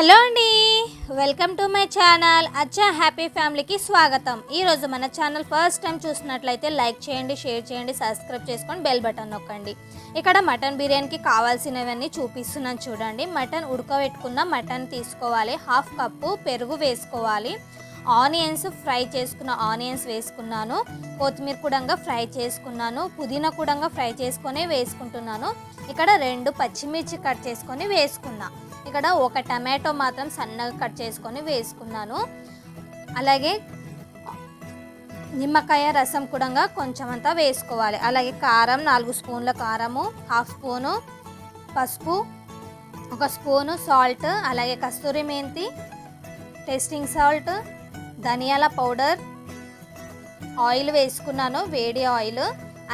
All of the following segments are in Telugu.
హలో అండి. Welcome to my channel. అచ్చా హ్యాపీ ఫ్యామిలీకి స్వాగతం. ఈరోజు మన ఛానల్ ఫస్ట్ టైం చూసినట్లయితే లైక్ చేయండి షేర్ చేయండి సబ్స్క్రైబ్ చేసుకొని బెల్ బటన్ నొక్కండి. ఇక్కడ మటన్ బిర్యానీకి కావాల్సినవన్నీ చూపిస్తున్నాను చూడండి. మటన్ ఉడకబెట్టుకున్న మటన్ తీసుకోవాలి. హాఫ్ కప్పు పెరుగు వేసుకోవాలి. ఆనియన్స్ ఫ్రై చేసుకున్న ఆనియన్స్ వేసుకున్నాను. కొత్తిమీర కూడా ఫ్రై చేసుకున్నాను. పుదీనా కూడా ఫ్రై చేసుకొని వేసుకుంటున్నాను. ఇక్కడ రెండు పచ్చిమిర్చి కట్ చేసుకొని వేసుకున్నా. ఇక్కడ ఒక టమాటో మాత్రం సన్నగా కట్ చేసుకొని వేసుకున్నాను. అలాగే నిమ్మకాయ రసం కూడా కొంచెం అంతా వేసుకోవాలి. అలాగే కారం నాలుగు స్పూన్ల కారము హాఫ్ స్పూను పసుపు ఒక స్పూను సాల్ట్ అలాగే కస్తూరి మెంతి టేస్టింగ్ సాల్ట్ ధనియాల పౌడర్ ఆయిల్ వేసుకున్నాను వేడి ఆయిల్.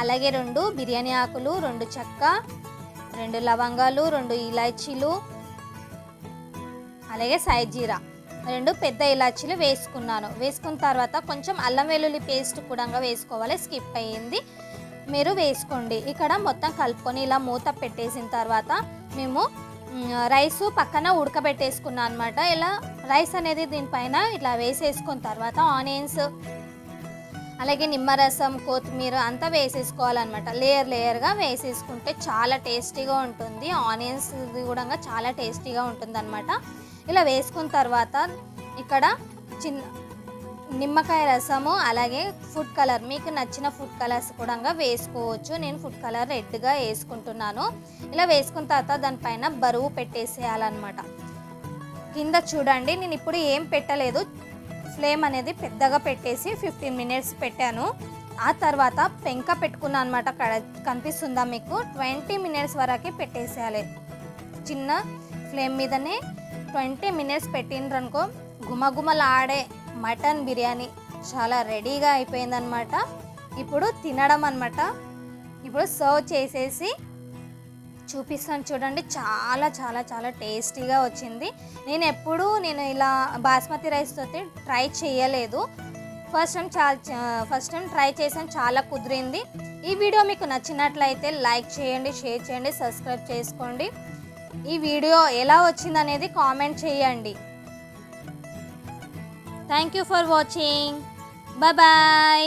అలాగే రెండు బిర్యానీ ఆకులు రెండు చెక్క రెండు లవంగాలు రెండు ఇలాచీలు అలాగే సైజ్ జీరా. రెండు పెద్ద ఇలాచీలు వేసుకున్నాను. వేసుకున్న తర్వాత కొంచెం అల్లం వెల్లుల్లి పేస్ట్ కూడా వేసుకోవాలి. స్కిప్ అయ్యింది. మీరు వేసుకోండి. ఇక్కడ మొత్తం కలుపుకొని ఇలా మూత పెట్టేసిన తర్వాత మేము రైసు పక్కన ఉడకబెట్టేసుకున్నాను అనమాట ఇలా రైస్ అనేది దీనిపైన ఇట్లా వేసేసుకున్న తర్వాత ఆనియన్స్ అలాగే నిమ్మరసం కొత్తిమీర అంతా వేసేసుకోవాలన్నమాట. లేయర్ లేయర్గా వేసేసుకుంటే చాలా టేస్టీగా ఉంటుంది. ఆనియన్స్ కూడా చాలా టేస్టీగా ఉంటుంది ఇలా వేసుకున్న తర్వాత ఇక్కడ చిన్న నిమ్మకాయ రసము అలాగే ఫుడ్ కలర్ మీకు నచ్చిన ఫుడ్ కలర్స్ కూడా వేసుకోవచ్చు. నేను ఫుడ్ కలర్ రెడ్గా వేసుకుంటున్నాను. ఇలా వేసుకున్న తర్వాత దానిపైన బరువు పెట్టేసేయాలన్నమాట. కింద చూడండి నేను ఇప్పుడు ఏం పెట్టలేదు. ఫ్లేమ్ అనేది పెద్దగా పెట్టేసి ఫిఫ్టీన్ మినిట్స్ పెట్టాను. ఆ తర్వాత పెంక పెట్టుకున్నా అనమాట కనిపిస్తుందా మీకు? ట్వంటీ మినిట్స్ వరకు పెట్టేసేయాలి. చిన్న ఫ్లేమ్ మీదనే ట్వంటీ మినిట్స్ పెట్టిండ్రనుకో గుమగుమలాడే మటన్ బిర్యానీ చాలా రెడీగా అయిపోయిందనమాట ఇప్పుడు తినడం అనమాట ఇప్పుడు సర్వ్ చేసేసి చూపిస్తాను చూడండి. చాలా చాలా చాలా టేస్టీగా వచ్చింది. నేను ఎప్పుడూ నేను ఇలా బాస్మతి రైస్ తోటి ట్రై చేయలేదు. ఫస్ట్ టైం చాలా ఫస్ట్ టైం ట్రై చేసాను చాలా కుదిరింది. ఈ వీడియో మీకు నచ్చినట్లయితే లైక్ చేయండి షేర్ చేయండి సబ్స్క్రైబ్ చేసుకోండి. ఈ వీడియో ఎలా వచ్చింది అనేది కామెంట్ చేయండి. Thank you for watching. Bye.